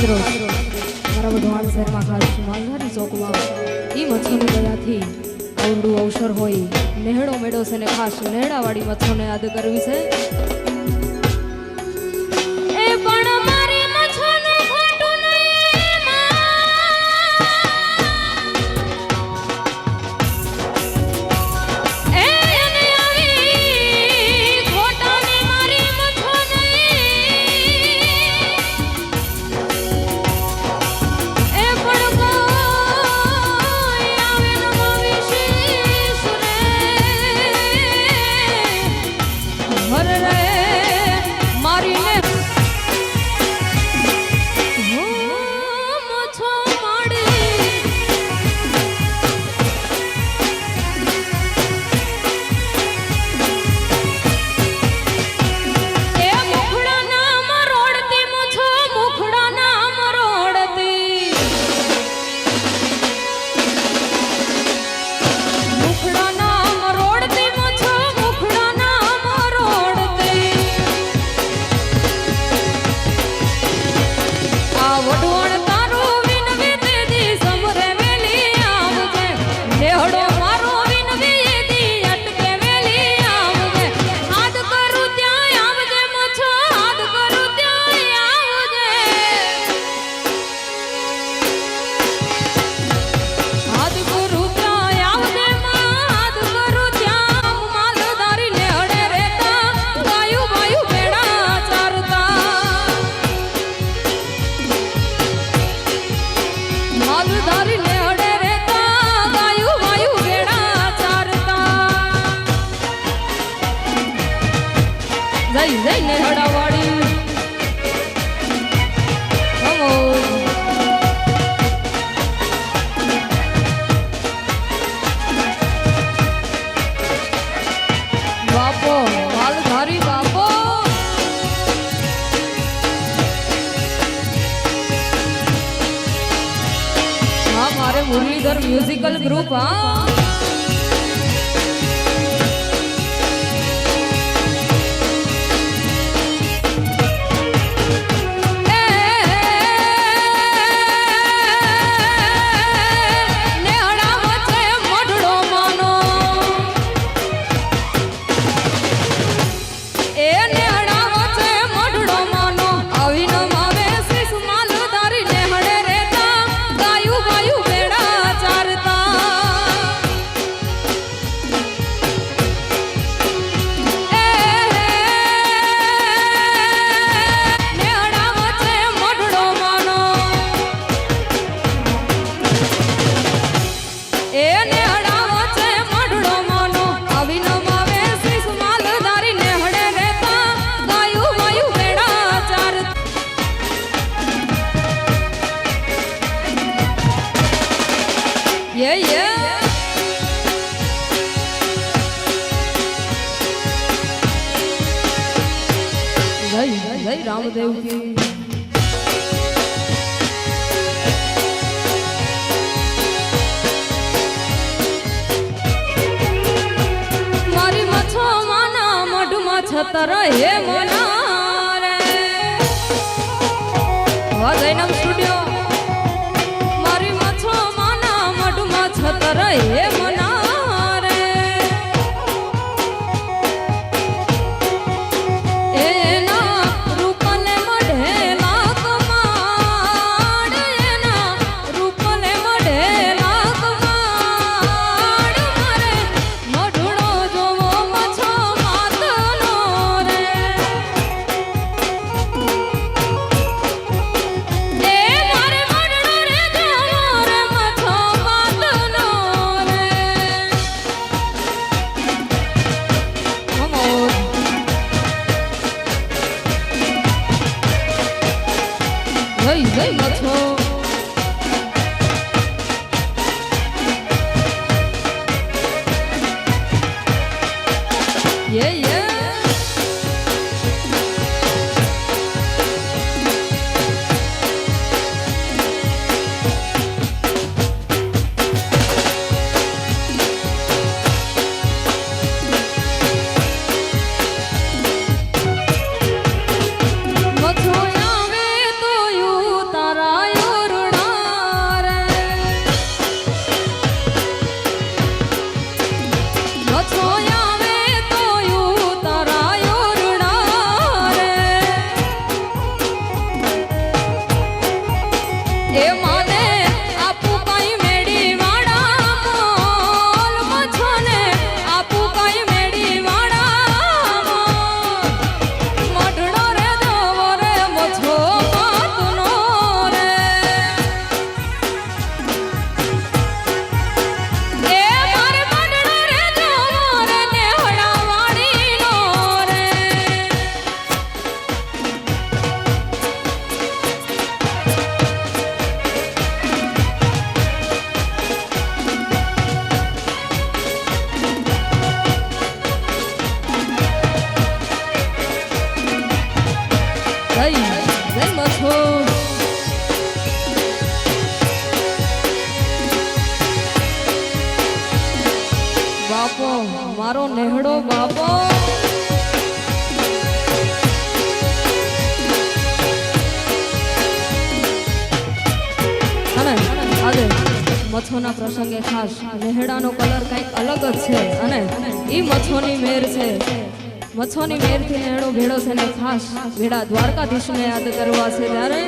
આજ રોજ મારા વઢવાણ શહેરમાં ખાસ માલધારી ચોકમાં એ મચ્છોની દયાથી આવડું અવસર હોય. નેહડો મેળો છે ને ખાસ નેહડાવાળી મચ્છોને યાદ કરવી છે. મ્યુઝિકલ ગ્રુપ હા મેર છે. મચ્છોની મેરથી એનો ભેળો છે ને ખાસ. ભેળા દ્વારકાધીશને યાદ કરવા છે ત્યારે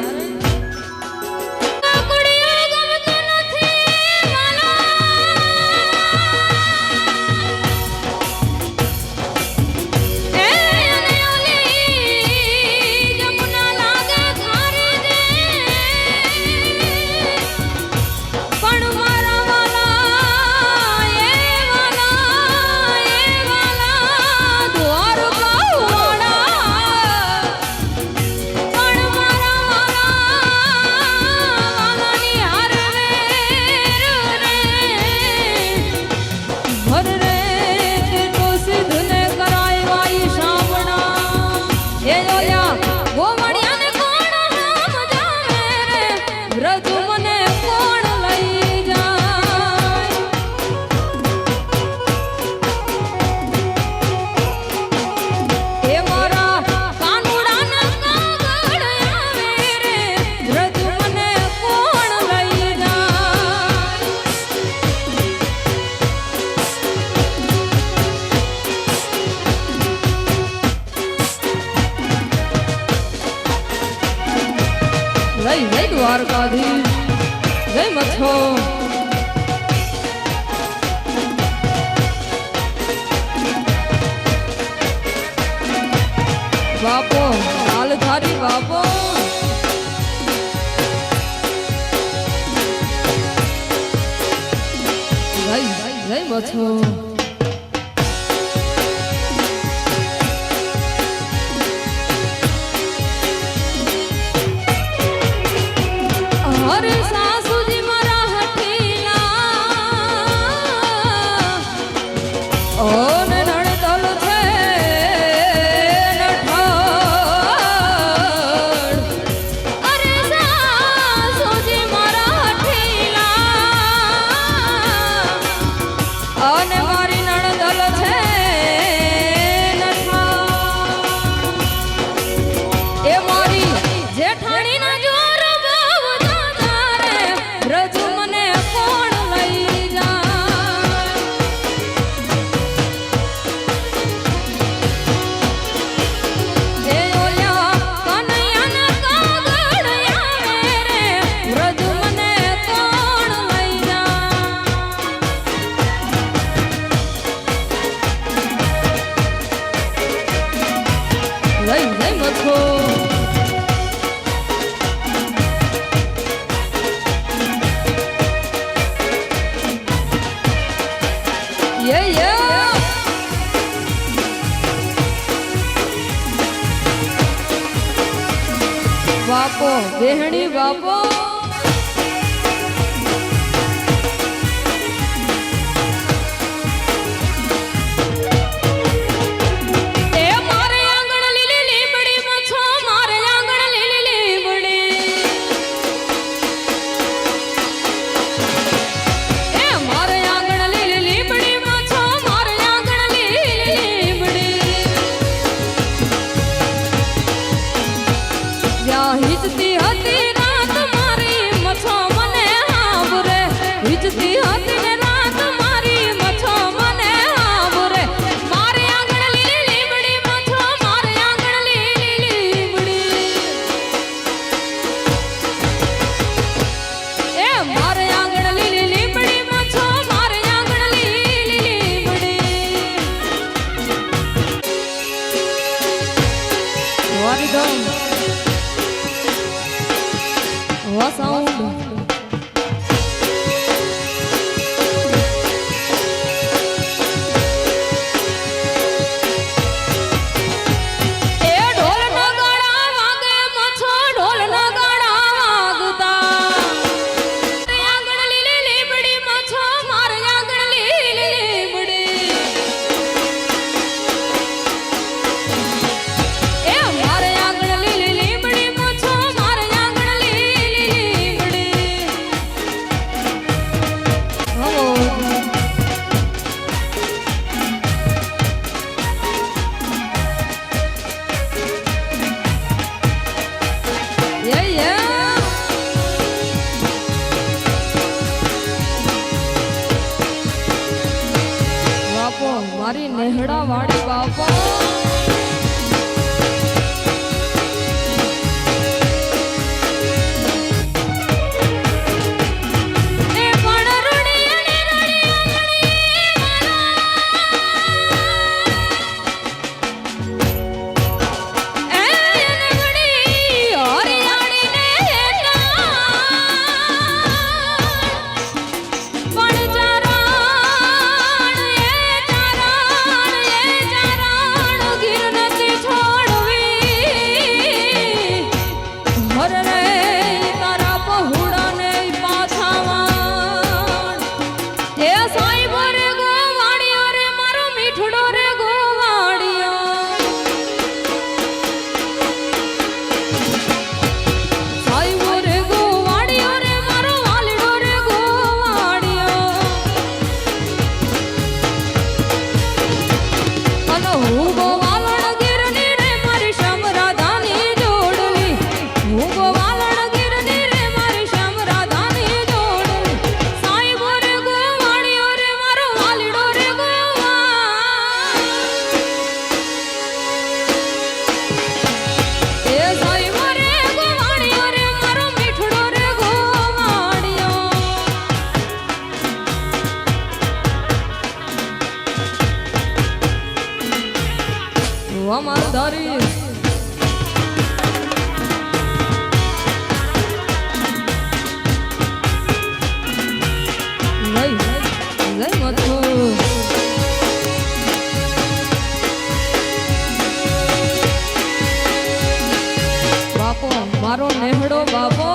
ボーマリア বছর મારી નેહડા વાળી બાપા. Amadoris Lai, lai matou બાપો મારો નેહડો બાપો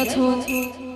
বছর।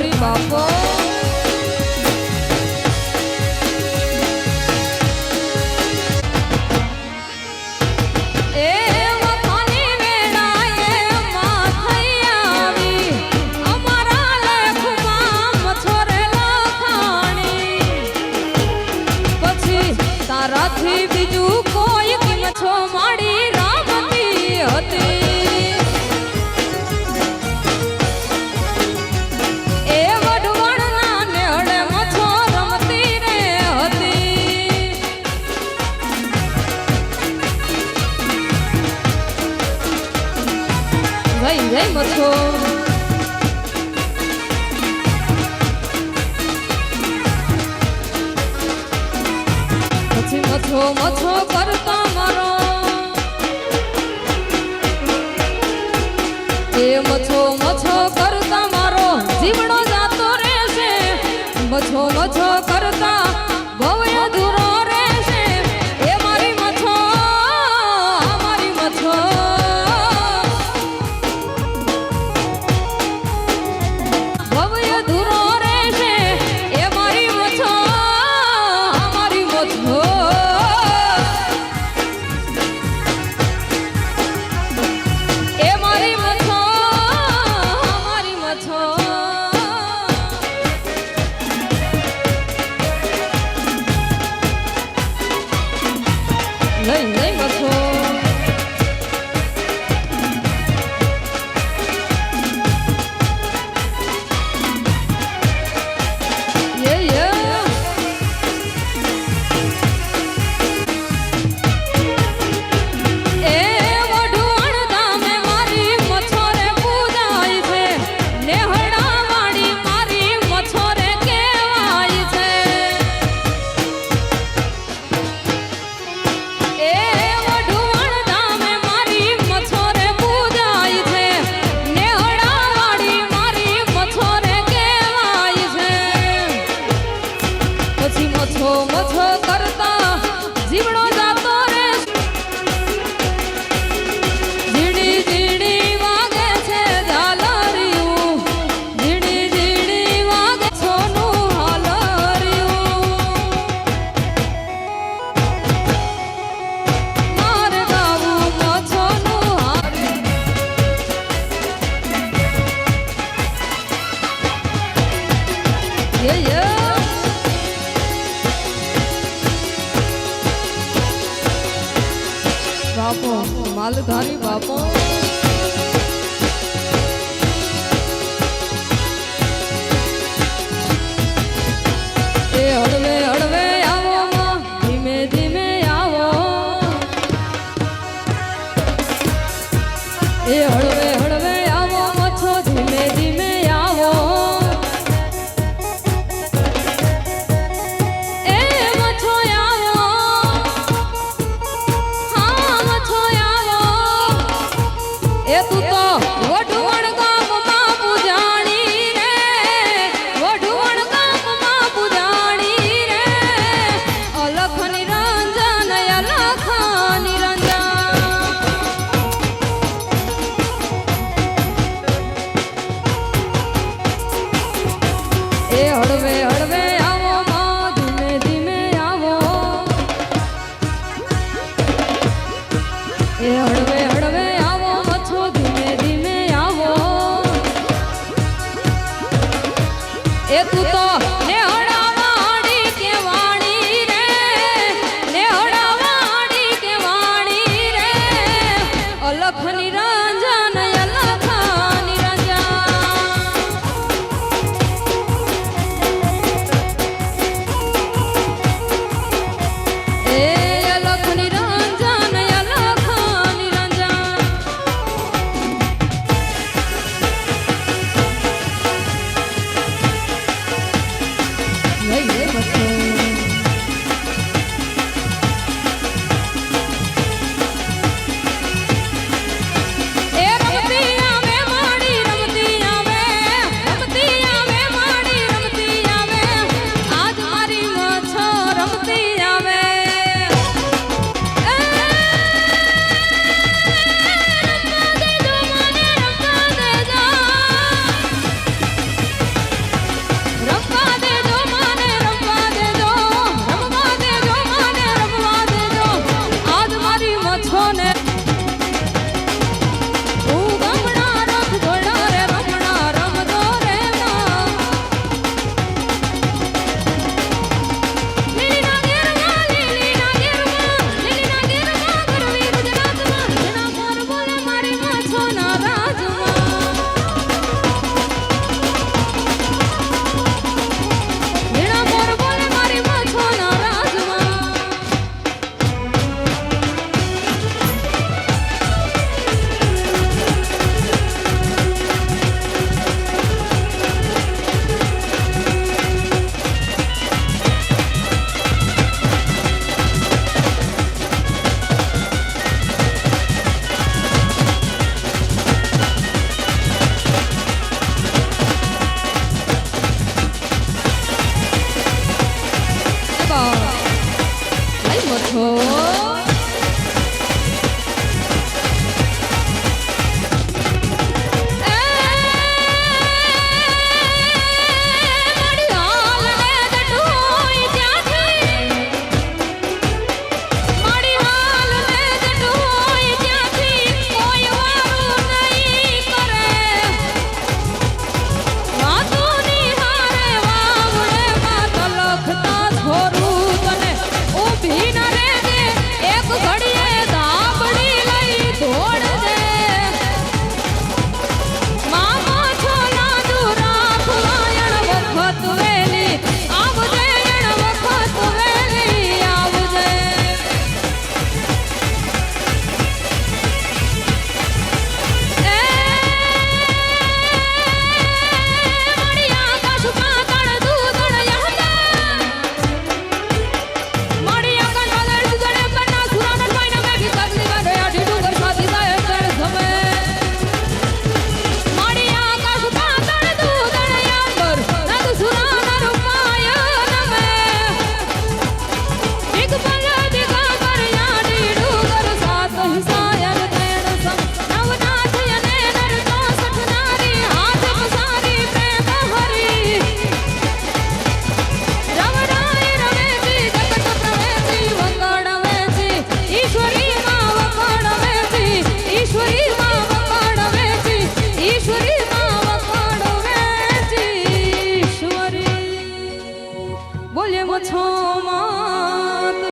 માલધારી હળવે હળવે